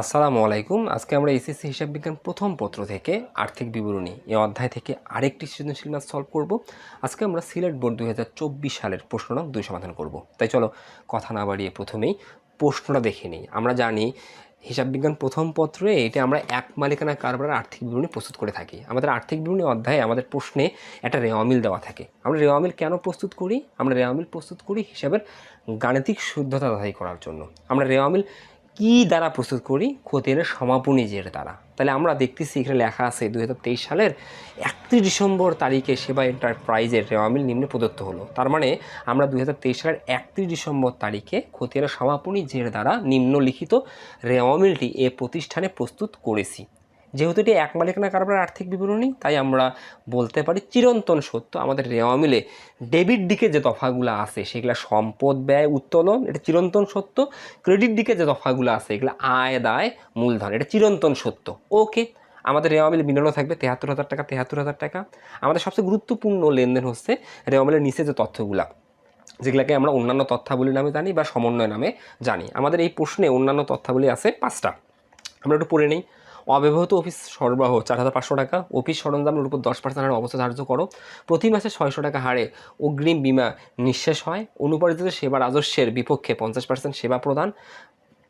আসসালামু আলাইকুম। আজকে আমরা এসএসসি হিসাব বিজ্ঞান প্রথম পত্র থেকে আর্থিক বিবরণী এই অধ্যায় থেকে আরেকটি সৃজনশীল ম্যাথ সলভ করব। আজকে আমরা সিলেট বোর্ড দু হাজার চব্বিশ সালের প্রশ্ন নং দুই সমাধান করব। তাই চলো কথা না বাড়িয়ে প্রথমেই প্রশ্নটা দেখে নিই। আমরা জানি হিসাব বিজ্ঞান প্রথম পত্রে এটা আমরা এক মালিকানা কারবারের আর্থিক বিবরণী প্রস্তুত করে থাকি। আমাদের আর্থিক বিবরণী অধ্যায়ে আমাদের প্রশ্নে একটা রেওয়ামিল দেওয়া থাকে। আমরা রেওয়ামিল কেন প্রস্তুত করি? আমরা রেওয়ামিল প্রস্তুত করি হিসাবের গাণিতিক শুদ্ধতা যাচাই করার জন্য। আমরা রেওয়ামিল কি দ্বারা প্রস্তুত করি? খতিয়ানের সমাপনী জের দ্বারা। তাহলে আমরা দেখতেছি এখানে লেখা আছে দুই হাজার তেইশ সালের একত্রিশ ডিসেম্বর তারিখে সেবা এন্টারপ্রাইজের রেওয়ামিল নিম্নে প্রদত্ত হলো। তার মানে আমরা দু হাজার তেইশ সালের একত্রিশ ডিসেম্বর তারিখে খতিয়ানের সমাপনী জের দ্বারা নিম্নলিখিত রেওয়ামিলটি এ প্রতিষ্ঠানে প্রস্তুত করেছি। যেহেতু এটি এক মালিকানা কারবারের আর্থিক বিবরণী, তাই আমরা বলতে পারি চিরন্তন সত্য। আমাদের রেওয়া মিলে ডেবিট দিকে যে দফাগুলো আছে, সেগুলো সম্পদ, ব্যয়, উত্তোলন, এটা চিরন্তন সত্য। ক্রেডিট দিকে যে দফাগুলো আছে, এগুলো আয়, দায়, মূলধন, এটা চিরন্তন সত্য। ওকে, আমাদের রেওয়া মিলে বিনিয়োগ থাকবে তেহাত্তর হাজার টাকা, তেহাত্তর হাজার টাকা। আমাদের সবচেয়ে গুরুত্বপূর্ণ লেনদেন হচ্ছে রেওয়ামিলের নিচে যে তথ্যগুলা, যেগুলোকে আমরা অন্যান্য তথ্যাবলী নামে জানি বা সমন্বয় নামে জানি। আমাদের এই প্রশ্নে অন্যান্য তথ্যাবলী আছে পাঁচটা। আমরা একটু পড়ে নিই। অব্যবহৃত অফিস সরবরাহ চার হাজার পাঁচশো টাকা, অফিস সরঞ্জামের উপর দশ পার্সেন্ট হারে অবস্থা ধার্য করো। প্রতি মাসে ছয়শো টাকা হারে অগ্রিম বিমা নিঃশেষ হয়। অনুপাদিত সেবা রাজস্বের বিপক্ষে পঞ্চাশ পার্সেন্ট সেবা প্রদান।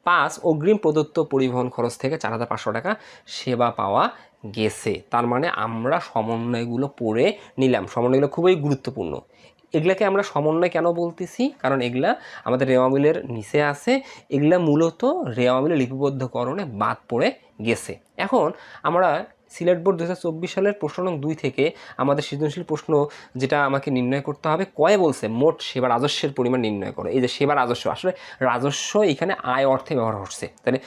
পাঁচ, অগ্রিম প্রদত্ত পরিবহন খরচ থেকে চার হাজার পাঁচশো টাকা সেবা পাওয়া গেছে। তার মানে আমরা সমন্বয়গুলো পড়ে নিলাম। সমন্বয়গুলো খুবই গুরুত্বপূর্ণ। এগুলাকে আমরা সমন্বয় কেন বলতেছি? কারণ এগুলা আমাদের রেওয়ামিলের নিচে আছে। এগুলা মূলত রেওয়ামিলের লিপিবদ্ধকরণে বাদ পড়ে গেছে। এখন আমরা সিলেট বোর্ড দু হাজার চব্বিশ সালের প্রশ্ন নং দুই থেকে আমাদের সৃজনশীল প্রশ্ন যেটা আমাকে নির্ণয় করতে হবে, কয়ে বলছে মোট সেবা রাজস্বের পরিমাণ নির্ণয় করো। এই যে সেবা রাজস্ব, আসলে রাজস্ব এখানে আয় অর্থে ব্যবহার হচ্ছে। তাহলে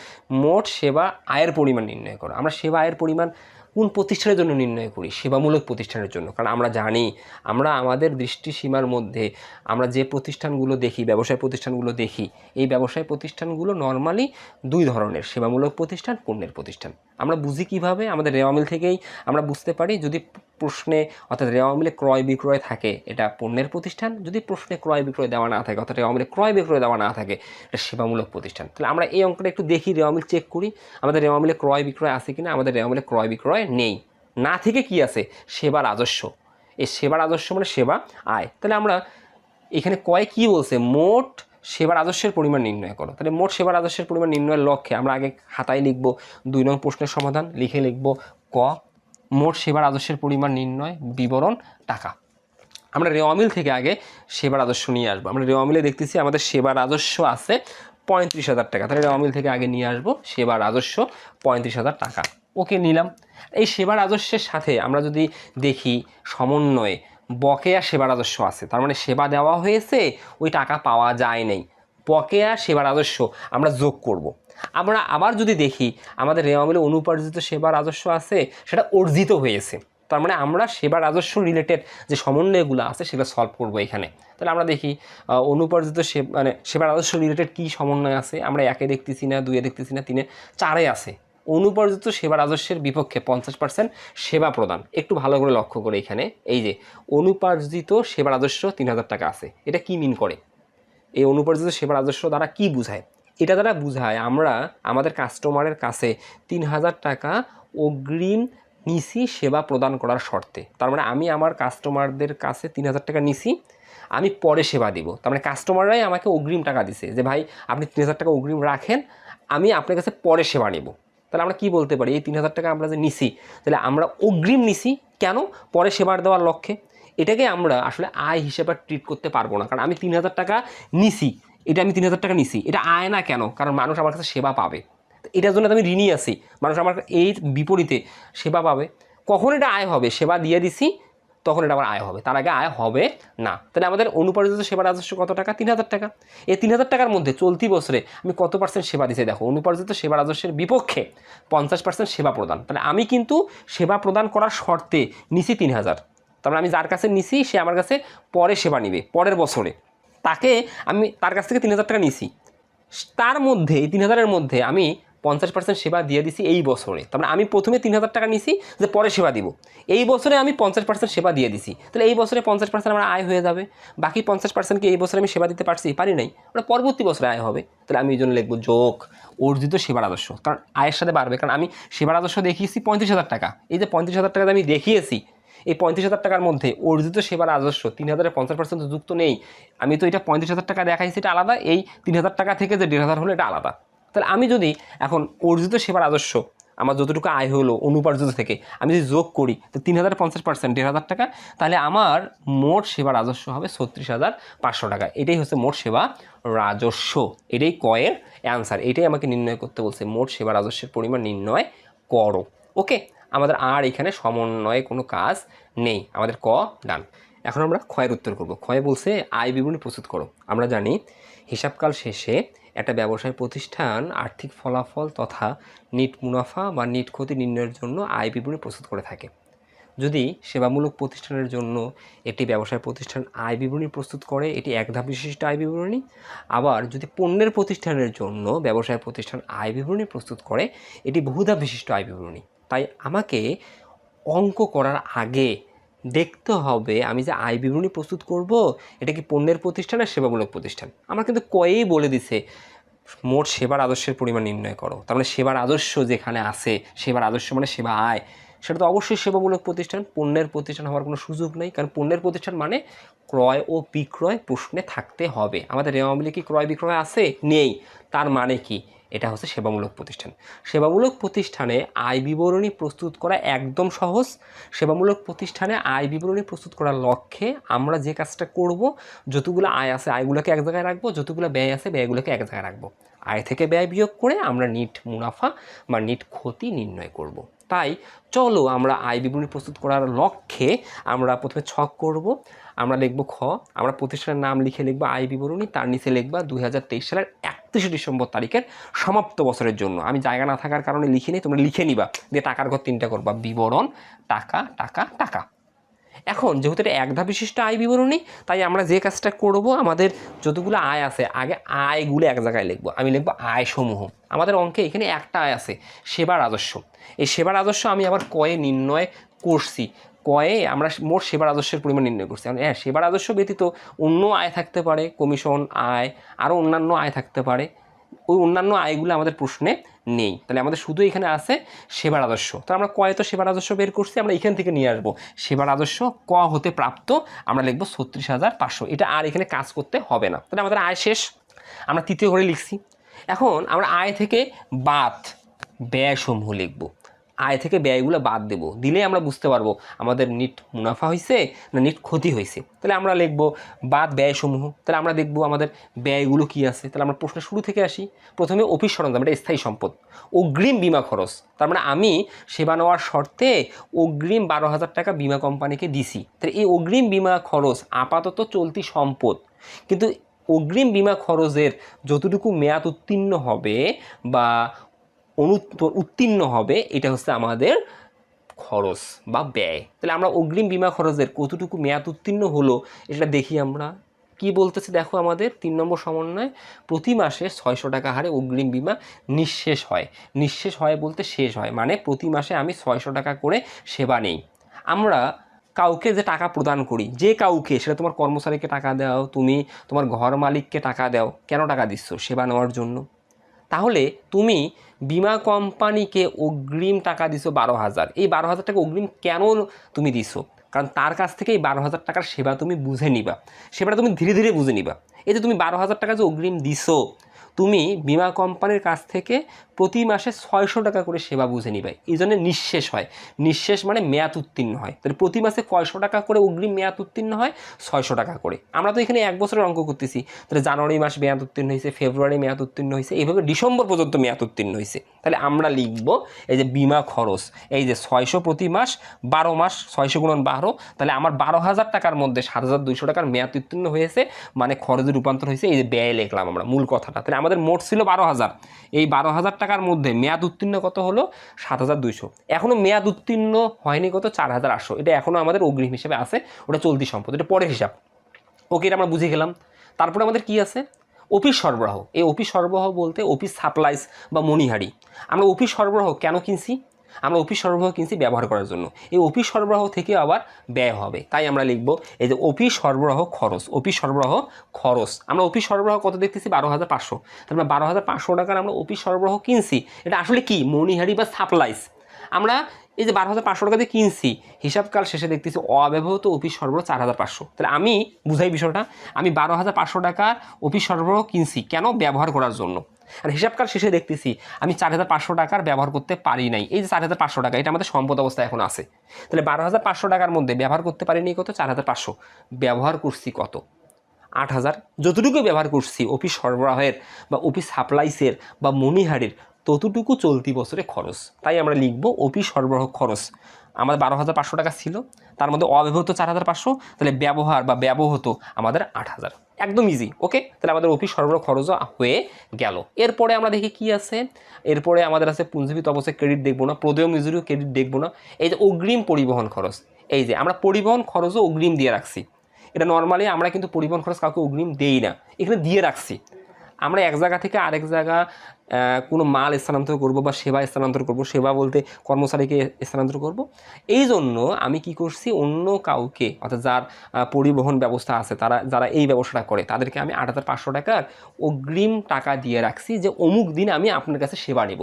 মোট সেবা আয়ের পরিমাণ নির্ণয় করো। আমরা সেবা আয়ের পরিমাণ কোন প্রতিষ্ঠানের জন্য নির্ণয় করি? সেবামূলক প্রতিষ্ঠানের জন্য। কারণ আমরা জানি, আমরা আমাদের দৃষ্টিসীমার মধ্যে আমরা যে প্রতিষ্ঠানগুলো দেখি, ব্যবসায় প্রতিষ্ঠানগুলো দেখি, এই ব্যবসায় প্রতিষ্ঠানগুলো নর্মালি দুই ধরনের, সেবামূলক প্রতিষ্ঠান, পণ্যের প্রতিষ্ঠান। আমরা বুঝি কীভাবে? আমাদের রেওয়ামিল থেকেই আমরা বুঝতে পারি। যদি প্রশ্নে, অর্থাৎ রেওয়ামিলে ক্রয় বিক্রয় থাকে, এটা পণ্যের প্রতিষ্ঠান। যদি প্রশ্নে ক্রয় বিক্রয় দেওয়া না থাকে, অর্থাৎ রেওয়ামিলে ক্রয় বিক্রয় দেওয়া না থাকে, এটা সেবামূলক প্রতিষ্ঠান। তাহলে আমরা এই অঙ্কটা একটু দেখি রেওয়া মিল চেক করি, আমাদের রেওয়ামিলে ক্রয় বিক্রয় আছে কিনা, আমাদের রেওয়ামিলে ক্রয় বিক্রয় নেই। না থেকে কি আছে? সেবা রাজস্ব। এই সেবা রাজস্ব মানে সেবা আয়। তাহলে আমরা এখানে কয় কি বলছে? মোট সেবা রাজস্বের পরিমাণ নির্ণয় করো। তাহলে মোট সেবা রাজস্বের পরিমাণ নির্ণয়ের লক্ষ্যে আমরা আগে খাতায় লিখব, দুই নং প্রশ্নের সমাধান, লিখে লিখব ক মোট সেবা রাজস্বের পরিমাণ নির্ণয়, বিবরণ, টাকা। আমরা রেওয়ামিল থেকে আগে সেবা রাজস্ব নিয়ে আসব। আমরা রেওয়ামিলে দেখতেছি আমাদের সেবা রাজস্ব আছে পঁয়ত্রিশ হাজার টাকা। তাহলে রেওয়ামিল থেকে আগে নিয়ে আসব সেবা রাজস্ব পঁয়ত্রিশ হাজার টাকা। ওকে, নিলাম। এই সেবা রাজস্বের সাথে আমরা যদি দেখি সমন্বয়ে বকেয়া সেবা রাজস্ব আছে। তার মানে সেবা দেওয়া হয়েছে, ওই টাকা পাওয়া যায় নাই। বকেয়া সেবা রাজস্ব আমরা যোগ করব। আমরা আবার যদি দেখি, আমাদের রেওয়ামিলে অনুপার্জিত সেবা রাজস্ব আছে, সেটা অর্জিত হয়েছে। তার মানে আমরা সেবা রাজস্ব রিলেটেড যে সমন্বয়গুলো আছে, সেগুলো সলভ করব এখানে। তাহলে আমরা দেখি অনুপার্জিত সে মানে সেবা রাজস্ব রিলেটেড কী সমন্বয় আছে? আমরা একে দেখতেছি না, দুয়ে দেখতেছি না, তিনে, চারে আছে। অনুপার্জিত সেবা রাজস্বের বিপক্ষে পঞ্চাশ পার্সেন্ট সেবা প্রদান। একটু ভালো করে লক্ষ্য করে এখানে। এই যে, অনুপার্জিত সেবা রাজস্ব তিন হাজার টাকা আছে। এটা কি মিন করে? এই অনুপার্জিত সেবা রাজস্ব দ্বারা কি বোঝায়? এটা দ্বারা বুঝায়, আমরা আমাদের কাস্টমারের কাছে তিন হাজার টাকা অগ্রিম নিছি সেবা প্রদান করার শর্তে। তার মানে আমি আমার কাস্টমারদের কাছে তিন হাজার টাকা নিছি, আমি পরে সেবা দিব। তার মানে কাস্টমাররাই আমাকে অগ্রিম টাকা দিছে যে, ভাই, আপনি তিন হাজার টাকা অগ্রিম রাখেন, আমি আপনার কাছে পরে সেবা নেব। তাহলে আমরা কি বলতে পারি? এই তিন হাজার টাকা আমরা যে নিছি, তাহলে আমরা অগ্রিম নিছি কেন? পরে সেবার দেওয়ার লক্ষ্যে। এটাকে আমরা আসলে আয় হিসেবে ট্রিট করতে পারব না, কারণ আমি তিন হাজার টাকা নিছি। এটা আমি তিন হাজার টাকা নিছি। এটা আয় না কেন? কারণ মানুষ আমার কাছে সেবা পাবে। এটার জন্য আমি ঋণই আছি। মানুষ আমার এই বিপরীতে সেবা পাবে। কখন এটা আয় হবে? সেবা দিয়ে দিছি, তখন এটা আবার আয় হবে। তার আগে আয় হবে না। তাহলে আমাদের অনুপার্জিত সেবা রাজস্ব কত টাকা? তিন হাজার টাকা। এই তিন হাজার টাকার মধ্যে চলতি বছরে আমি কত পার্সেন্ট সেবা দিচ্ছি দেখো, অনুপার্জিত সেবা রাজস্বের বিপক্ষে পঞ্চাশ পার্সেন্ট সেবা প্রদান। তাহলে আমি কিন্তু সেবা প্রদান করার শর্তে নিছি তিন হাজার। তারপরে আমি যার কাছে নিছি, সে আমার কাছে পরে সেবা নিবে, পরের বছরে। তাকে আমি তার কাছ থেকে তিন হাজার টাকা নিছি তার মধ্যে, এই তিন হাজারের মধ্যে আমি পঞ্চাশ পার্সেন্ট সেবা দিয়ে দিছি এই বছরে। তার মানে আমি প্রথমে তিন হাজার টাকা নিছি যে পরে সেবা দিব। এই বছরে আমি পঞ্চাশ পার্সেন্ট সেবা দিয়ে দিছি। তাহলে এই বছরে পঞ্চাশ পার্সেন্ট আমার আয় হয়ে যাবে। বাকি পঞ্চাশ পার্সেন্টকে এই বছরে আমি সেবা দিতে পারছি? পারি নাই। ওটা পরবর্তী বছরে আয় হবে। তাহলে আমি এই জন্য লিখব যোগ, অর্জিত সেবার আদর্শ। কারণ আয়ের সাথে বাড়বে। কারণ আমি সেবার আদর্শ দেখিয়েছি পঁয়ত্রিশ হাজার টাকা। এই যে পঁয়ত্রিশ হাজার টাকা আমি দেখিয়েছি এই পঁয়ত্রিশ হাজার টাকার মধ্যে অর্জিত সেবার রাজস্ব তিন হাজারের পঞ্চাশ পার্সেন্ট যুক্ত নেই। আমি তো এটা পঁয়ত্রিশ হাজার টাকা দেখাইছি এটা আলাদা। এই তিন হাজার টাকা থেকে যে দেড় হাজার হলো, এটা আলাদা। তাহলে আমি যদি এখন অর্জিত সেবার রাজস্ব, আমার যতটুকু আয় হলো অনুপার্জিত থেকে, আমি যদি যোগ করি, তো তিন হাজার পঞ্চাশ পার্সেন্ট দেড় হাজার টাকা, তাহলে আমার মোট সেবা রাজস্ব হবে ছত্রিশ হাজার পাঁচশো টাকা। এটাই হচ্ছে মোট সেবা রাজস্ব। এটাই কয়ের অ্যান্সার এটাই আমাকে নির্ণয় করতে বলছে, মোট সেবা রাজস্বের পরিমাণ নির্ণয় করো। ওকে আমাদের আর এখানে সমন্বয়ে কোনো কাজ নেই। আমাদের ক, ডান। এখন আমরা ক্ষয়ের উত্তর করব। ক্ষয় বলছে আয় বিবরণী প্রস্তুত করো। আমরা জানি হিসাবকাল শেষে একটা ব্যবসায় প্রতিষ্ঠান আর্থিক ফলাফল তথা নিট মুনাফা বা নিট ক্ষতি নির্ণয়ের জন্য আয় বিবরণী প্রস্তুত করে থাকে। যদি সেবামূলক প্রতিষ্ঠানের জন্য একটি ব্যবসায় প্রতিষ্ঠান আয় বিবরণী প্রস্তুত করে, এটি এক ধাপ বিশিষ্ট আয় বিবরণী। আবার যদি পণ্যের প্রতিষ্ঠানের জন্য ব্যবসায় প্রতিষ্ঠান আয় বিবরণী প্রস্তুত করে, এটি বহুধাপ বিশিষ্ট আয় বিবরণী। তাই আমাকে অঙ্ক করার আগে দেখতে হবে আমি যে আয় বিবরণী প্রস্তুত করব, এটা কি পণ্যের প্রতিষ্ঠান আর সেবামূলক প্রতিষ্ঠান? আমার কিন্তু কয়েই বলে দিছে, মোট সেবার আদর্শের পরিমাণ নির্ণয় করো। তার মানে সেবার আদর্শ যেখানে আছে, সেবার আদর্শ মানে সেবা আয়। সেটা তো অবশ্যই সেবামূলক প্রতিষ্ঠান, পণ্যের প্রতিষ্ঠান হওয়ার কোনো সুযোগ নেই, কারণ পণ্যের প্রতিষ্ঠান মানে ক্রয় ও বিক্রয় প্রশ্নে থাকতে হবে। আমাদের রেওয়ামূলে কি ক্রয় বিক্রয় আছে? নেই। তার মানে কি? এটা হচ্ছে সেবামূলক প্রতিষ্ঠান। সেবামূলক প্রতিষ্ঠানে আয় বিবরণী প্রস্তুত করা একদম সহজ। সেবামূলক প্রতিষ্ঠানে আয় বিবরণী প্রস্তুত করার লক্ষ্যে আমরা যে কাজটা করব, যতগুলো আয় আছে আয়গুলোকে এক জায়গায় রাখব, যতগুলো ব্যয় আছে ব্যয়গুলোকে এক জায়গায় রাখব। আয় থেকে ব্যয় বিয়োগ করে আমরা নিট মুনাফা বা নিট ক্ষতি নির্ণয় করব। তাই চলো আমরা আয় বিবরণী প্রস্তুত করার লক্ষ্যে আমরা প্রথমে ছক করব। আমরা লিখব খ। আমরা প্রতিষ্ঠানের নাম লিখে লিখব আয় বিবরণী। তার নিচে লিখবা দুই হাজার তেইশ সালের একত্রিশে ডিসেম্বর তারিখের সমাপ্ত বছরের জন্য। আমি জায়গা না থাকার কারণে লিখিনি, তোমরা লিখে নিবা। দিয়ে টাকার ঘর তিনটা করবা। বিবরণ, টাকা টাকা টাকা। এখন যেহেতু এটা এক ধাপ বিশিষ্ট আয় বিবরণী, তাই আমরা যে কাজটা করব, আমাদের যতগুলো আয় আছে, আগে আয়গুলো এক জায়গায় লিখব। আমি লিখব আয়সমূহ। আমাদের অঙ্কে এখানে একটা আয় আছে, সেবা রাজস্ব। এই সেবা রাজস্ব আমি আবার কয়ে নির্ণয় করছি। কয়ে আমরা মোট সেবা রাজস্বের পরিমাণ নির্ণয় করছি। মানে হ্যাঁ সেবা রাজস্ব ব্যতীত অন্য আয় থাকতে পারে, কমিশন আয়, আরও অন্যান্য আয় থাকতে পারে। ওই অন্যান্য আয়গুলো আমাদের প্রশ্নে নেই। তাহলে আমাদের শুধু এখানে আছে সেবা রাজস্ব তাহলে আমরা কয়ে তো সেবা রাজস্ব বের করছি, আমরা এখান থেকে নিয়ে আসব। সেবার আদর্শ ক হতে প্রাপ্ত, আমরা লিখব ছত্রিশ হাজার পাঁচশো। এটা আর এখানে কাজ করতে হবে না। তাহলে আমাদের আয় শেষ। আমরা তৃতীয় ঘরে লিখছি। এখন আমরা আয় থেকে বাদ ব্যয়সমূহ লিখব। আয় থেকে ব্যয়গুলো বাদ দেব। দিলে আমরা বুঝতে পারব আমাদের নিট মুনাফা হয়েছে না নিট ক্ষতি হয়েছে তাহলে আমরা লিখব বাদ ব্যয়সমূহ। তাহলে আমরা দেখব আমাদের ব্যয়গুলো কি আছে। তাহলে আমরা প্রশ্নের শুরু থেকে আসি। প্রথমে অফিস সরঞ্জাম, এটা স্থায়ী সম্পদ। অগ্রিম বিমা খরচ। তার মানে আমি সেবা নেওয়ার শর্তে অগ্রিম বারো হাজার টাকা বিমা কোম্পানিকে দিছি। তাহলে এই অগ্রিম বিমা খরচ আপাতত চলতি সম্পদ। কিন্তু অগ্রিম বিমা খরচের যতটুকু মেয়াদ উত্তীর্ণ হবে বা উত্তীর্ণ হবে, এটা হচ্ছে আমাদের খরচ বা ব্যয়। তাহলে আমরা অগ্রিম বিমা খরচের কতটুকু মেয়াদ উত্তীর্ণ হলো, এটা দেখি আমরা। কি বলতেছে দেখো আমাদের, তিন নম্বর সমন্বয়, প্রতি মাসে ছয়শো টাকা হারে অগ্রিম বিমা নিঃশেষ হয়। নিঃশেষ হয় বলতে শেষ হয় মানে প্রতি মাসে আমি ছয়শো টাকা করে সেবা নেই। আমরা কাউকে যে টাকা প্রদান করি, যে কাউকে, সেটা তোমার কর্মচারীকে টাকা দাও, তুমি তোমার ঘর মালিককে টাকা দাও, কেন টাকা দিচ্ছ সেবা নেওয়ার জন্য? তাহলে তুমি বিমা কোম্পানিকে অগ্রিম টাকা দিছো বারো হাজার। এই বারো হাজার টাকা অগ্রিম কেন তুমি দিছো? কারণ তার কাছ থেকে এই বারো হাজার টাকার সেবা তুমি বুঝে নিবা। সেবাটা তুমি ধীরে ধীরে বুঝে নিবা। এই যে তুমি বারো হাজার টাকা যে অগ্রিম দিছো তুমি বিমা কোম্পানির কাছ থেকে প্রতি মাসে ছয়শো টাকা করে সেবা বুঝে নিবে। এই জন্য নিঃশেষ হয়। নিঃশেষ মানে মেয়াদ উত্তীর্ণ হয়। তাহলে প্রতি মাসে কয়শো টাকা করে অগ্রিম মেয়াদ উত্তীর্ণ হয়? ছয়শো টাকা করে। আমরা তো এখানে এক বছরের অঙ্ক করতেছি। তাহলে জানুয়ারি মাস মেয়াদ উত্তীর্ণ হয়েছে, ফেব্রুয়ারি মেয়াদ উত্তীর্ণ হয়েছে, এইভাবে ডিসেম্বর পর্যন্ত মেয়াদ উত্তীর্ণ হয়েছে। তাহলে আমরা লিখব এই যে বিমা খরচ, এই যে ছয়শো প্রতি মাস, বারো মাস, ছয়শো গুণন বারো, তাহলে আমার বারো হাজার টাকার মধ্যে সাত হাজার দুইশো টাকার মেয়াদ উত্তীর্ণ হয়েছে মানে খরচে রূপান্তর হয়েছে, এই যে ব্যয় লিখলাম আমরা মূল কথাটা। তাহলে আমাদের মোট ছিল বারো হাজার, এই বারো হাজার টাকার মধ্যে মেয়াদ উত্তীর্ণ কত হলো? সাত হাজার দুইশো। এখনও মেয়াদ উত্তীর্ণ হয়নি কত? চার হাজার আটশো। এটা এখনও আমাদের অগ্রিম হিসেবে আছে, ওটা চলতি সম্পদ, এটা পরের হিসাব। ওকে, এটা আমরা বুঝে গেলাম। তারপরে আমাদের কি আছে? অফিস সরবরাহ এই অফিস সরবরাহ বলতে অফিস সাপ্লাইস বা মণিহারি আমরা অফিস সরবরাহ কেন কিনছি আমরা অফিস সরবরাহ কিনছি ব্যবহার করার জন্য এই অফিস সরবরাহ থেকে আবার ব্যয় হবে তাই আমরা লিখব এই যে অফিস সরবরাহ খরচ অফিস সরবরাহ খরচ আমরা অফিস সরবরাহ কত দেখতেছি বারো হাজার পাঁচশো তারপরে বারো হাজার পাঁচশো টাকার আমরা অফিস সরবরাহ কিনছি এটা আসলে কি মণিহারি বা সাপ্লাইস আমরা এই যে বারো হাজার পাঁচশো টাকা দিয়ে কিনছি হিসাবকাল শেষে দেখতেছি অব্যবহৃত অফিস সরবরাহ চার হাজার পাঁচশো। তাহলে আমি বুঝাই বিষয়টা, আমি বারো হাজার পাঁচশো টাকার অফিস সরবরাহ কিনছি কেন ব্যবহার করার জন্য? আর হিসাবকাল শেষে দেখতেছি আমি চার হাজার পাঁচশো টাকার ব্যবহার করতে পারি নাই। এই যে চার হাজার পাঁচশো টাকা, এটা আমাদের সম্পদ অবস্থা এখন আছে। তাহলে বারো হাজার পাঁচশো টাকার মধ্যে ব্যবহার করতে পারিনি কত? চার হাজার পাঁচশো। ব্যবহার করছি কত? আট হাজার। যতটুকু ব্যবহার করছি, অফিস সরবরাহের বা অফিস সাপ্লাইসের বা মনিহারির ততটুকু চলতি বছরে খরচ। তাই আমরা লিখব অফিস সরবরাহ খরচ। আমাদের বারো হাজার পাঁচশো টাকা ছিল, তার মধ্যে অব্যবহৃত চার হাজার পাঁচশো, তাহলে ব্যবহার বা ব্যবহৃত আমাদের আট হাজার। একদম ইজি ওকে তাহলে আমাদের অফিস সরবরাহ খরচও হয়ে গেল। এরপরে আমরা দেখি কি আছে। এরপরে আমাদের আছে পুঞ্জীবিত অবস্থায় ক্রেডিট দেখব না, প্রদেয় মজুরিও ক্রেডিট দেখব না। এই যে অগ্রিম পরিবহন খরচ, এই যে আমরা পরিবহন খরচও অগ্রিম দিয়ে রাখছি। এটা নর্মালি আমরা কিন্তু পরিবহন খরচ কাউকে অগ্রিম দেই না, এখানে দিয়ে রাখছি। আমরা এক জায়গা থেকে আরেক জায়গা কোনো মাল স্থানান্তর করব বা সেবা স্থানান্তর করব, সেবা বলতে কর্মচারীকে স্থানান্তর করব। এই জন্য আমি কি করছি, অন্য কাউকে, অর্থাৎ যার পরিবহন ব্যবস্থা আছে, তারা, যারা এই ব্যবসাটা করে, তাদেরকে আমি আট হাজার পাঁচশো টাকার অগ্রিম টাকা দিয়ে রাখছি যে অমুক দিন আমি আপনার কাছে সেবা নেব।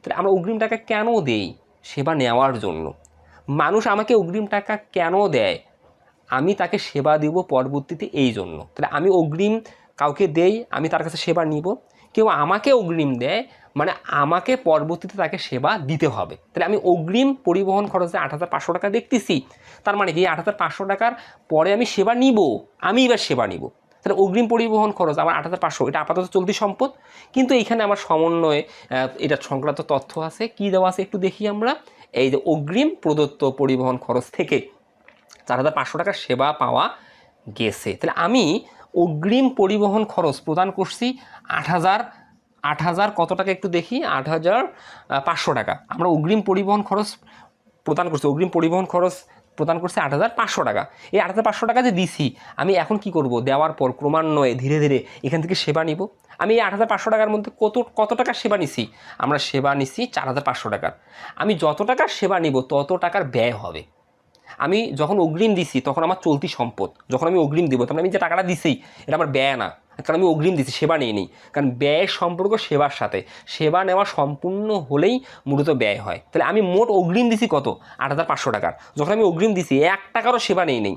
তাহলে আমরা অগ্রিম টাকা কেন দেই? সেবা নেওয়ার জন্য। মানুষ আমাকে অগ্রিম টাকা কেন দেয়? আমি তাকে সেবা দিব পরবর্তীতে এই জন্য। তাহলে আমি অগ্রিম কাউকে দেই, আমি তার কাছে সেবা নিব। কেউ আমাকে অগ্রিম দেয় মানে আমাকে পরবর্তীতে তাকে সেবা দিতে হবে। তাহলে আমি অগ্রিম পরিবহন খরচে আট হাজার পাঁচশো টাকা দেখতেছি। তার মানে কি আট হাজার পাঁচশো টাকার পরে আমি সেবা নিব? আমি এবার সেবা নিব। তাহলে অগ্রিম পরিবহন খরচ, আমার আট হাজার পাঁচশো, এটা আপাতত চলতি সম্পদ। কিন্তু এইখানে আমার সমন্বয়ে এটা সংক্রান্ত তথ্য আছে, কি দেওয়া আছে একটু দেখি আমরা। এই যে অগ্রিম প্রদত্ত পরিবহন খরচ থেকে চার হাজার পাঁচশো টাকার সেবা পাওয়া গেছে। তাহলে আমি অগ্রিম পরিবহন খরচ প্রদান করছি আট হাজার আট হাজার কত টাকা একটু দেখি? আট হাজার পাঁচশো টাকা। আমরা অগ্রিম পরিবহন খরচ প্রদান করছি, অগ্রিম পরিবহন খরচ প্রদান করছে আট হাজার পাঁচশো টাকা। এই আট হাজার পাঁচশো টাকা যে দিছি, আমি এখন কি করব? দেওয়ার পর ক্রমান্বয়ে ধীরে ধীরে এখান থেকে সেবা নিব। আমি এই আট হাজার পাঁচশো টাকার মধ্যে কত কত টাকার সেবা নিছি? আমরা সেবা নিছি চার হাজার পাঁচশো টাকার। আমি যত টাকার সেবা নিব, তত টাকার ব্যয় হবে। আমি যখন অগ্রিম দিছি, তখন আমার চলতি সম্পদ। যখন আমি অগ্রিম দিব, তখন আমি যে টাকাটা দিছি, এটা আমার ব্যয় না। কারণ আমি অগ্রিম দিছি, সেবা নিয়ে নিই। কারণ ব্যয়ের সম্পর্ক সেবার সাথে। সেবা নেওয়া সম্পূর্ণ হলেই মূলত ব্যয় হয়। তাহলে আমি মোট অগ্রিম দিছি কত? আট হাজার পাঁচশো টাকার। যখন আমি অগ্রিম দিছি, এক টাকারও সেবা নিয়ে নেই।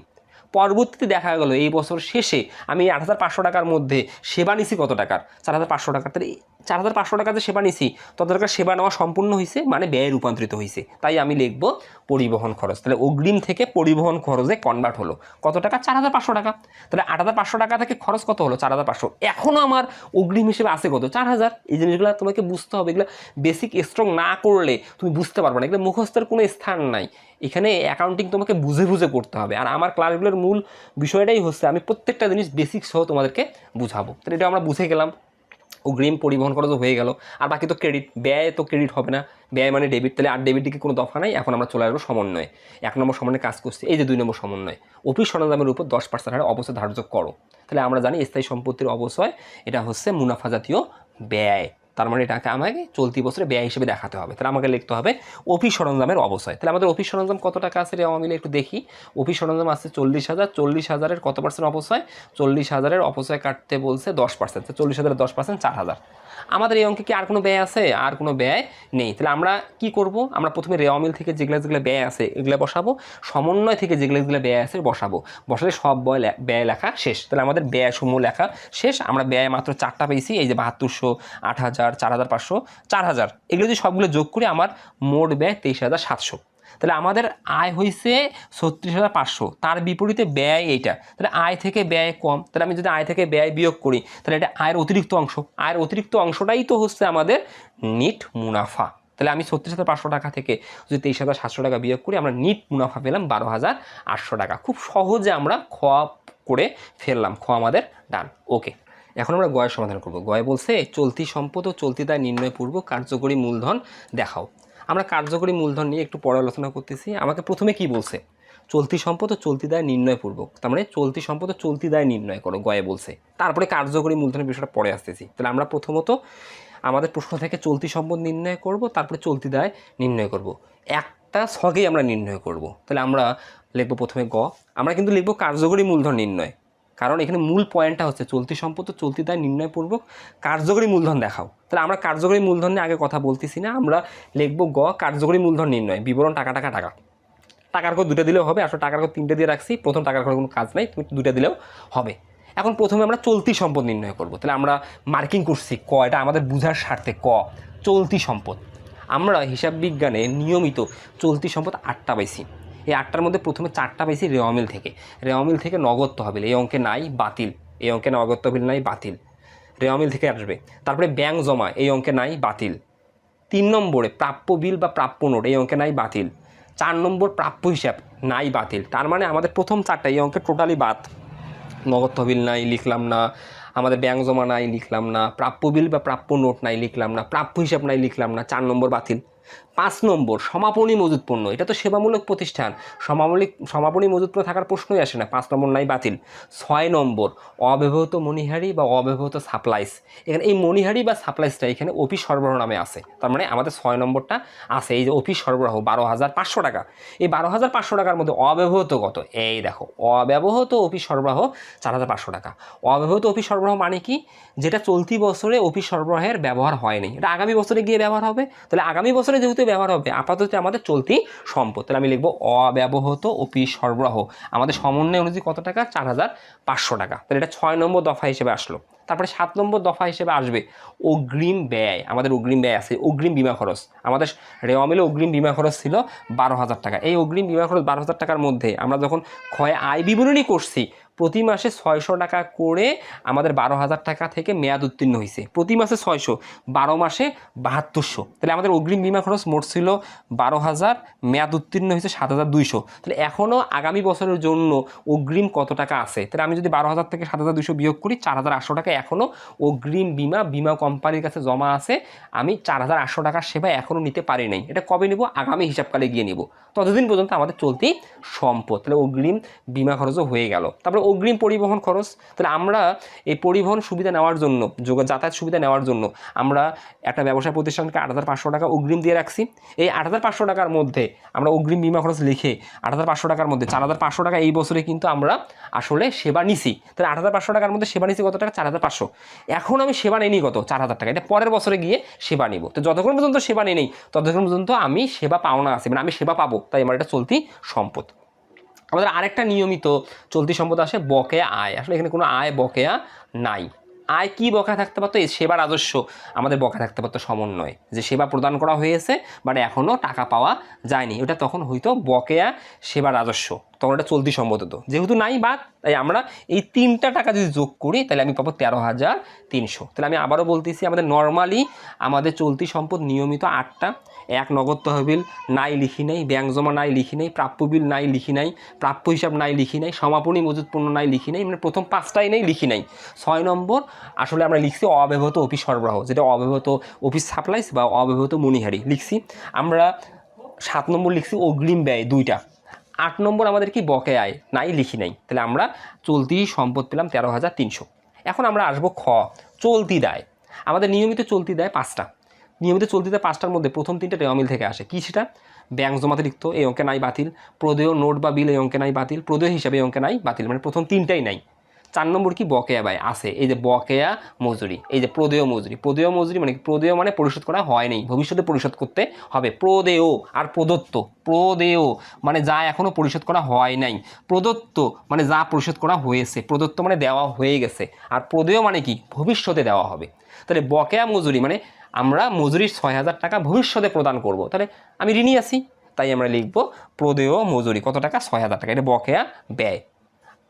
পরবর্তীতে দেখা গেল, এই বছর শেষে আমি আট হাজার পাঁচশো টাকার মধ্যে সেবা নিছি কত টাকার? চার হাজার পাঁচশো টাকার। তাহলে চার হাজার পাঁচশো টাকা যে সেবা নিছি তত টাকার সেবা নেওয়া সম্পূর্ণ হয়েছে মানে ব্যয়ে রূপান্তরিত হয়েছে তাই আমি লিখব পরিবহন খরচ। তাহলে অগ্রিম থেকে পরিবহন খরচে কনভার্ট হলো। কত টাকা? চার হাজার পাঁচশো টাকা। তাহলে আট হাজার পাঁচশো টাকা থেকে খরচ কত হলো? চার হাজার পাঁচশো। এখনও আমার অগ্রিম হিসেবে আছে কত? চার হাজার। এই জিনিসগুলো তোমাকে বুঝতে হবে। এগুলো বেসিক স্ট্রং না করলে তুমি বুঝতে পারবে না। এগুলো মুখস্থের কোনো স্থান নাই। এখানে অ্যাকাউন্টিং তোমাকে বুঝে বুঝে করতে হবে। আর আমার ক্লাসগুলোর মূল বিষয়টাই হচ্ছে আমি প্রত্যেকটা জিনিস বেসিক সহ তোমাদেরকে বুঝাবো। তাহলে এটা আমরা বুঝে গেলাম। অগ্রিম পরিবহন করা তো হয়ে গেল। আর বাকি তো ক্রেডিট ব্যয় তো ক্রেডিট হবে না। ব্যয় মানে ডেবিট তাহলে আর ডেবিট দিকে কোনো দফা নাই। এখন আমরা চলে আসব সমন্বয়ে। এক নম্বর সমন্বয়ে কাজ করছি। এই যে দুই নম্বর সমন্বয়। অফিস সরঞ্জামের উপর দশ পার্সেন্ট হারে অবশ্যই ধার্য করো। তাহলে আমরা জানি স্থায়ী সম্পত্তির অবশ্যই এটা হচ্ছে মুনাফা জাতীয় ব্যয়। তার মানে এটাকে আমাকে চলতি বছরে ব্যয় হিসেবে দেখাতে হবে। তাহলে আমাকে লিখতে হবে অফিস সরঞ্জামের অবশ্যই তাহলে আমাদের অফিস সরঞ্জাম কত টাকা আছে রেওয়া মিলে একটু দেখি। অফিস সরঞ্জাম আছে চল্লিশ হাজার, চল্লিশ হাজারের কত পার্সেন্ট অপচয় চল্লিশ হাজারের অপচয় কাটতে বলছে দশ পার্সেন্ট চল্লিশ হাজারের দশ পার্সেন্ট চার হাজার। আমাদের এই অঙ্কে কি আর কোনো ব্যয় আছে? আর কোনো ব্যয় নেই। তাহলে আমরা কি করব? আমরা প্রথমে রেওয়া মিল থেকে যেগুলো যেগুলো ব্যয় আছে এগুলো বসাবো। সমন্বয় থেকে যেগুলো যেগুলো ব্যয় আছে বসাবো। বসালে সব ব্যয় ব্যয় লেখা শেষ। তাহলে আমাদের ব্যয় সমূহ লেখা শেষ। আমরা ব্যয় মাত্র চারটা পেয়েছি। এই যে বাহাত্তরশো, আট হাজার চার হাজার, পাঁচশো, চার হাজার। এগুলো যদি সবগুলো যোগ করি, আমার মোট ব্যয় তেইশ হাজার সাতশো। তাহলে আমাদের আয় হয়েছে ছত্রিশ হাজার পাঁচশো। তার বিপরীতে ব্যয় এইটা। তাহলে আয় থেকে ব্যয় কম। তাহলে আমি যদি আয় থেকে ব্যয় বিয়োগ করি, তাহলে এটা আয়ের অতিরিক্ত অংশ। আয়ের অতিরিক্ত অংশটাই তো হচ্ছে আমাদের নিট মুনাফা। তাহলে আমি ছত্রিশ হাজার পাঁচশো টাকা থেকে যদি তেইশ হাজার সাতশো টাকা বিয়োগ করি, আমরা নিট মুনাফা পেলাম বারো হাজার আটশো টাকা। খুব সহজে আমরা খ করে ফেললাম খ আমাদের ডান। ওকে। এখন আমরা গয়ের সমাধান করব। গয় বলছে, চলতি সম্পদ ও চলতি দায় নির্ণয়পূর্বক কার্যকরী মূলধন দেখাও। আমরা কার্যকরী মূলধন নিয়ে একটু পরে আলোচনা করতেছি। আমাকে প্রথমে কি বলছে? চলতি সম্পদ ও চলতি দায় নির্ণয়পূর্বক তার মানে চলতি সম্পদ ও চলতি দায় নির্ণয় করো, গয়ে বলছে। তারপরে কার্যকরী মূলধনের বিষয়টা পরে আসতেছি। তাহলে আমরা প্রথমত আমাদের প্রশ্ন থেকে চলতি সম্পদ নির্ণয় করব, তারপরে চলতি দায় নির্ণয় করব। একটা ছকেই আমরা নির্ণয় করব। তাহলে আমরা লিখব প্রথমে গ। আমরা কিন্তু লিখব কার্যকরী মূলধন নির্ণয়। কারণ এখানে মূল পয়েন্টটা হচ্ছে চলতি সম্পদ চলতি দায় নির্ণয়পূর্বক কার্যকরী মূলধন দেখাও। তাহলে আমরা কার্যকরী মূলধন নিয়ে আগে কথা বলতেছি না, আমরা লিখব গ, কার্যকরী মূলধন নির্ণয়, বিবরণ টাকা টাকা টাকা। টাকার করে দুটো দিলেও হবে, আসলে টাকার করে তিনটে দিয়ে রাখছি, প্রথম টাকার করে কোনো কাজ নাই, তুমি দুটো দিলেও হবে। এখন প্রথমে আমরা চলতি সম্পদ নির্ণয় করব, তাহলে আমরা মার্কিং করছি ক, এটা আমাদের বুঝার স্বার্থে ক, চলতি সম্পদ। আমরা হিসাব বিজ্ঞানে নিয়মিত চলতি সম্পদ আটটা পাইছি। এই আটটার মধ্যে প্রথমে চারটা পাইছি রেওয়ামিল থেকে। রেওয়ামিল থেকে নগদ তহবিল, এই অঙ্কে নাই বাতিল, এই অঙ্কে নগদ তহবিল নাই বাতিল। রেওয়ামিল থেকে আসবে। তারপরে ব্যাংক জমা, এই অঙ্কে নাই বাতিল। তিন নম্বরে প্রাপ্য বিল বা প্রাপ্য নোট, এই অঙ্কে নাই বাতিল। চার নম্বর প্রাপ্য হিসাব, নাই বাতিল। তার মানে আমাদের প্রথম চারটা, এই অঙ্কে টোটালি বাদ। নগদ তহবিল নাই, লিখলাম না। আমাদের ব্যাংক জমা নাই, লিখলাম না। প্রাপ্য বিল বা প্রাপ্য নোট নাই, লিখলাম না। প্রাপ্য হিসাব নাই, লিখলাম না। চার নম্বর বাতিল। পাঁচ নম্বর, সমাপনী মজুত পণ্য। এটা তো সেবামূলক প্রতিষ্ঠান। সমামূলিক, সমাপনী মজুত পণ্য থাকার প্রশ্নই আসে না। পাঁচ নম্বর নাই বাতিল। ছয় নম্বর, অব্যবহৃত মণিহারি বা অব্যবহৃত সাপ্লাইস। এখানে এই মণিহারি বা সাপ্লাইসটা এখানে অফিস সরবরাহ নামে আছে। তার মানে আমাদের ছয় নম্বরটা আছে। এই যে অফিস সরবরাহ, বারো হাজার পাঁচশো টাকা। এই বারো হাজার পাঁচশো টাকার মধ্যে অব্যবহৃত কত? এই দেখো, অব্যবহৃত অফিস সরবরাহ চার হাজার পাঁচশো টাকা। অব্যবহৃত অফিস সরবরাহ মানে কি? যেটা চলতি বছরে অফিস সরবরাহের ব্যবহার হয়নি। এটা আগামী বছরে গিয়ে ব্যবহার হবে? তাহলে আগামী বছরে যেহেতু ব্যবহার হবে, আপাতত আমাদের চলতি সম্পদ তাহলে আমি লিখব অব্যবহত অফিস সরবরাহ। আমাদের সমন্বয় অনুযায়ী কত টাকা? চার হাজার পাঁচশো টাকা। তাহলে এটা ছয় নম্বর দফা হিসেবে আসলো। তারপরে সাত নম্বর দফা হিসেবে আসবে অগ্রিম ব্যয়। আমাদের অগ্রিম ব্যয় আছে, অগ্রিম বিমা খরচ। আমাদের রেওয়া মিলে অগ্রিম বিমা খরচ ছিল বারো হাজার টাকা। এই অগ্রিম বিমা খরচ বারো হাজার টাকার মধ্যে আমরা যখন ক্ষয় আয় বিবরণী করছি প্রতি মাসে ছয়শো টাকা করে আমাদের বারো হাজার টাকা থেকে মেয়াদ উত্তীর্ণ হয়েছে। প্রতি মাসে ছয়শো, বারো মাসে বাহাত্তরশো। তাহলে আমাদের অগ্রিম বিমা খরচ মোট ছিল বারো হাজার, মেয়াদ উত্তীর্ণ হয়েছে সাত হাজার দুইশো। তাহলে এখনও আগামী বছরের জন্য অগ্রিম কত টাকা আছে? তাহলে আমি যদি বারো হাজার থেকে সাত হাজার দুশো বিয়োগ করি, চার হাজার আটশো টাকা এখনও অগ্রিম বিমা বিমা কোম্পানির কাছে জমা আছে। আমি চার হাজার আটশো টাকার সেবা এখনও নিতে পারি নাই। এটা কবে নেব? আগামী হিসাবকালে গিয়ে নেব। ততদিন পর্যন্ত আমাদের চলতি সম্পদ, তাহলে অগ্রিম বিমা খরচও হয়ে গেল। তারপরে অগ্রিম পরিবহন খরচ, তাহলে আমরা এই পরিবহন সুবিধা নেওয়ার জন্য যাতায়াত সুবিধা নেওয়ার জন্য আমরা একটা ব্যবসায় প্রতিষ্ঠানকে আট হাজার পাঁচশো টাকা অগ্রিম দিয়ে রাখছি। এই আট হাজার পাঁচশো টাকার মধ্যে আমরা অগ্রিম বিমা খরচ লিখে আট হাজার পাঁচশো টাকার মধ্যে, চার হাজার পাঁচশো টাকা এই বছরে কিন্তু আমরা আসলে সেবা নিছি। তাহলে আট হাজার পাঁচশো টাকার মধ্যে সেবা নিছি কত টাকা? চার হাজার পাঁচশো। এখন আমি সেবা নেই কত? চার হাজার টাকা। এটা পরের বছরে গিয়ে সেবা নিব। তো যতক্ষণ পর্যন্ত সেবা নেই, ততক্ষণ পর্যন্ত আমি সেবা পাওনা আছে মানে আমি সেবা পাবো, তাই আমার এটা চলতি সম্পদ। আমাদের আরেকটা নিয়মিত চলতি সম্পদ আসে বকেয়া আয়। আসলে এখানে কোনো আয় বকেয়া নাই। আয় কি বকেয়া থাকতে পারতো? এই সেবা রাজস্ব আমাদের বকেয়া থাকতে পারতো সমন্বয়। যে সেবা প্রদান করা হয়েছে, বাট এখনও টাকা পাওয়া যায়নি। ওটা তখন হয়তো বকেয়া সেবা রাজস্ব। তখন এটা চলতি সম্পদ হতো। যেহেতু নাই বাদ তাই আমরা এই তিনটা টাকা যদি যোগ করি, তাহলে আমি পাবো তেরো হাজার তিনশো। তাহলে আমি আবারও বলতেছি, আমাদের নর্মালি আমাদের চলতি সম্পদ নিয়মিত আটটা। এক নগদ তহবিল নাই লিখি নাই ব্যাংক জমা নাই লিখি নাই, প্রাপ্য বিল নাই লিখি নাই, প্রাপ্য হিসাব নাই লিখি নাই, সমাপনী মজুত পণ্য নাই লিখি নাই মানে প্রথম পাঁচটাই নেই লিখি নাই। ছয় নম্বর, আসলে আমরা লিখছি অব্যবহৃত অফিস সরবরাহ, যেটা অব্যবহৃত অফিস সাপ্লাইস বা অব্যবহৃত মণিহারি লিখছি, আমরা সাত নম্বর লিখছি অগ্রিম ব্যয় দুইটা। আট নম্বর আমাদের কি বকে আয়? নাই লিখি নাই। তাহলে আমরা চলতি সম্পদ পেলাম তেরো হাজার তিনশো। এখন আমরা আসব খ, চলতি দায়। আমাদের নিয়মিত চলতি দেয় পাঁচটা। নিয়মিত চলতি পাঁচটার মধ্যে প্রথম তিনটা রেওয়ামিল থেকে আসে। কি সেটা? ব্যাংক জমাতে লিখত এই অঙ্কে নাই বাতিল। প্রদেয় নোট বা বিল, এই অঙ্কে নাই বাতিল। প্রদেয় হিসাবে এই অঙ্কে নাই বাতিল। মানে প্রথম তিনটাই নাই। চার নম্বর কি? বকেয়া ব্যয় আছে। এই যে বকেয়া মজুরি, এই যে প্রদেয় মজুরি। প্রদেয় মজুরি মানে? প্রদেয় মানে পরিশোধ করা হয় হয়নি ভবিষ্যতে পরিশোধ করতে হবে। প্রদেয় আর প্রদত্ত। প্রদেয় মানে যা এখনও পরিশোধ করা হয় নাই। প্রদত্ত মানে যা পরিশোধ করা হয়েছে। প্রদত্ত মানে দেওয়া হয়ে গেছে। আর প্রদেয় মানে কি? ভবিষ্যতে দেওয়া হবে। তাহলে বকেয়া মজুরি মানে আমরা মজুরির ছয় হাজার টাকা ভবিষ্যতে প্রদান করব। তাহলে আমি ঋণী আছি, তাই আমরা লিখব প্রদেয় মজুরি, কত টাকা? ছয় হাজার টাকা। এটা বকেয়া ব্যয়।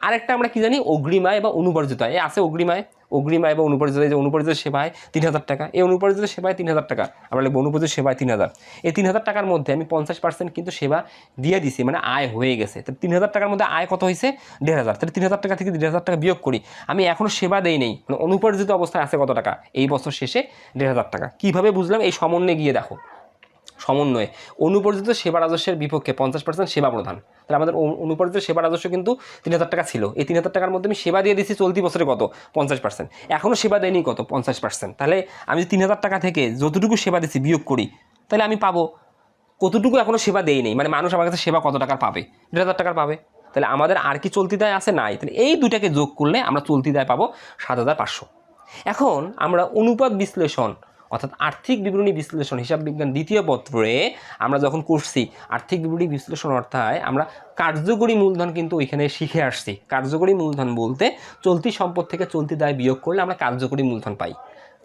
আরেকটা আমরা কি জানি? অগ্রিমায় বা অনুপার্জিত আয় এ আছে অগ্রিমায়। অগ্রিমায় বা অনুপার্জিত আয়, যে অনুপার্জিত সেবায় তিন হাজার টাকা। এই অনুপার্জিত সেবায় তিন হাজার টাকা। আমরা লিখব অনুপার্জিত সেবায় তিন হাজার এই তিন হাজার টাকার মধ্যে আমি পঞ্চাশ পার্সেন্ট কিন্তু সেবা দিয়ে দিছি মানে আয় হয়ে গেছে। তো তিন হাজার টাকার মধ্যে আয় কত হয়েছে? দেড় হাজার তাহলে তিন হাজার টাকা থেকে দেড় হাজার টাকা বিয়োগ করি। আমি এখনও সেবা দেই নেই। মানে অনুপার্জিত অবস্থায় আছে কত টাকা? এই বছর শেষে দেড় হাজার টাকা। কীভাবে বুঝলাম? এই সমন্বয়ে গিয়ে দেখো। সমন্বয়ে। অনুপর্জিত সেবা রাজস্বের বিপক্ষে পঞ্চাশ পার্সেন্ট সেবা প্রধান তাহলে আমাদের অনু- অনুপার্জিত সেবা রাজস্ব কিন্তু তিন হাজার টাকা ছিল। এই তিন হাজার টাকার মধ্যে আমি সেবা দিয়ে দিচ্ছি চলতি বছরে কত? পঞ্চাশ পার্সেন্ট এখনও সেবা দেয়নি কত? পঞ্চাশ পার্সেন্ট তাহলে আমি তিন হাজার টাকা থেকে যতটুকু সেবা দিচ্ছি বিয়োগ করি, তাহলে আমি পাবো। কতটুকু এখনও সেবা দেই নেই? মানে মানুষ আমার কাছে সেবা কত টাকার পাবে? দেড় হাজার টাকার পাবে। তাহলে আমাদের আর কি চলতি দায় আছে? নাই। তাহলে এই দুটাকে যোগ করলে আমরা চলতি দায় পাবো সাত হাজার পাঁচশো। এখন আমরা অনুপাত বিশ্লেষণ অর্থাৎ আর্থিক বিবরণী বিশ্লেষণ, হিসাব বিজ্ঞান দ্বিতীয় পত্রে আমরা যখন করছি, আর্থিক বিবরণী বিশ্লেষণ অর্থাৎ আমরা কার্যকরী মূলধন কিন্তু ওইখানে শিখে আসছি। কার্যকরী মূলধন বলতে চলতি সম্পদ থেকে চলতি দায় বিয়োগ করলে আমরা কার্যকরী মূলধন পাই।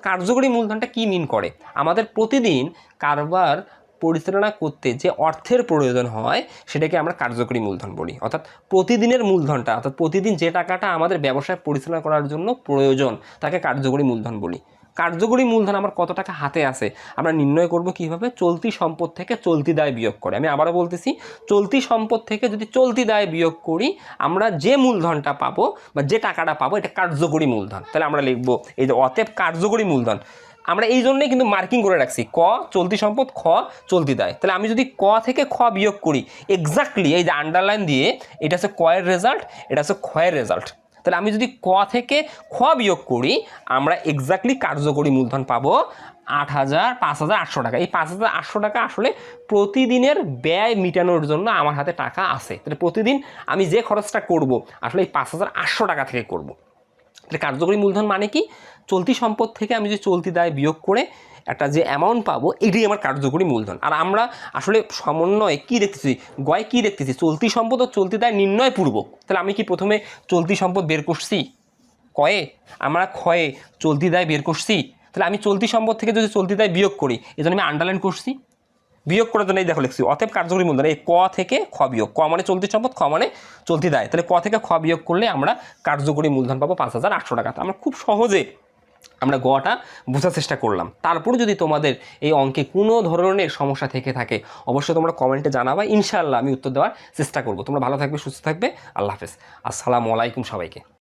কার্যকরী মূলধনটা কি মিন করে? আমাদের প্রতিদিন কারবার পরিচালনা করতে যে অর্থের প্রয়োজন হয়, সেটাকে আমরা কার্যকরী মূলধন বলি। অর্থাৎ প্রতিদিনের মূলধনটা, অর্থাৎ প্রতিদিন যে টাকাটা আমাদের ব্যবসায় পরিচালনা করার জন্য প্রয়োজন, তাকে কার্যকরী মূলধন বলি। কার্যকরী মূলধন আমার কত টাকা হাতে আছে? আমরা নির্ণয় করব কীভাবে চলতি সম্পদ থেকে চলতি দায় বিয়োগ করে। আমি আবারও বলতেছি, চলতি সম্পদ থেকে যদি চলতি দায় বিয়োগ করি, আমরা যে মূলধনটা পাবো বা যে টাকাটা পাবো, এটা কার্যকরী মূলধন। তাহলে আমরা লিখব এই যে অতএব কার্যকরী মূলধন। আমরা এই জন্যই কিন্তু মার্কিং করে রাখছি, ক চলতি সম্পদ, খ চলতি দায়। তাহলে আমি যদি ক থেকে খ বিয়োগ করি এক্স্যাক্টলি এই যে আন্ডারলাইন দিয়ে, এটা হচ্ছে কয়ের রেজাল্ট এটা হচ্ছে ক্ষয়ের রেজাল্ট তাহলে আমি যদি ক থেকে খ বিয়োগ করি, আমরা এক্স্যাক্টলি কার্যকরী মূলধন পাবো আট হাজার পাঁচ হাজার আটশো টাকা। এই পাঁচ হাজার আটশো টাকা আসলে প্রতিদিনের ব্যয় মেটানোর জন্য আমার হাতে টাকা আছে। তাহলে প্রতিদিন আমি যে খরচটা করব, আসলে এই পাঁচ হাজার আটশো টাকা থেকে করব। তাহলে কার্যকরী মূলধন মানে কি? চলতি সম্পদ থেকে আমি যদি চলতি দায় বিয়োগ করে একটা যে অ্যামাউন্ট পাবো, এটাই আমার কার্যকরী মূলধন। আর আমরা আসলে সমন্বয়ে কি দেখতেছি? গয় কি দেখতেছি? চলতি সম্পদ ও চলতি দায় নির্ণয় পূর্বক তাহলে আমি কি প্রথমে চলতি সম্পদ বের করছি? কয়ে? আমরা ক্ষয়ে চলতি দায় বের করছি? তাহলে আমি চলতি সম্পদ থেকে যদি চলতি দায় বিয়োগ করি, এজন্য আমি আন্ডারলাইন করছি। বিয়োগ করার জন্য এই দেখো লিখছি, অতএব কার্যকরী মূলধন, এই ক থেকে খ বিয়োগ। ক মানে চলতি সম্পদ, খ মানে চলতি দায়। তাহলে ক থেকে খ বিয়োগ করলে আমরা কার্যকরী মূলধন পাবো পাঁচ হাজার আটশো টাকা। আমরা খুব সহজে আমরা গটা বোঝার চেষ্টা করলাম। তারপর যদি তোমাদের এই অঙ্কে কোনো ধরনের সমস্যা থেকে থাকে, অবশ্যই তোমরা কমেন্টে জানাবা। ইনশাআল্লাহ আমি উত্তর দেওয়ার চেষ্টা করব। তোমরা ভালো থাকবে, সুস্থ থাকবে। আল্লাহ হাফেজ। আসসালামু আলাইকুম সবাইকে।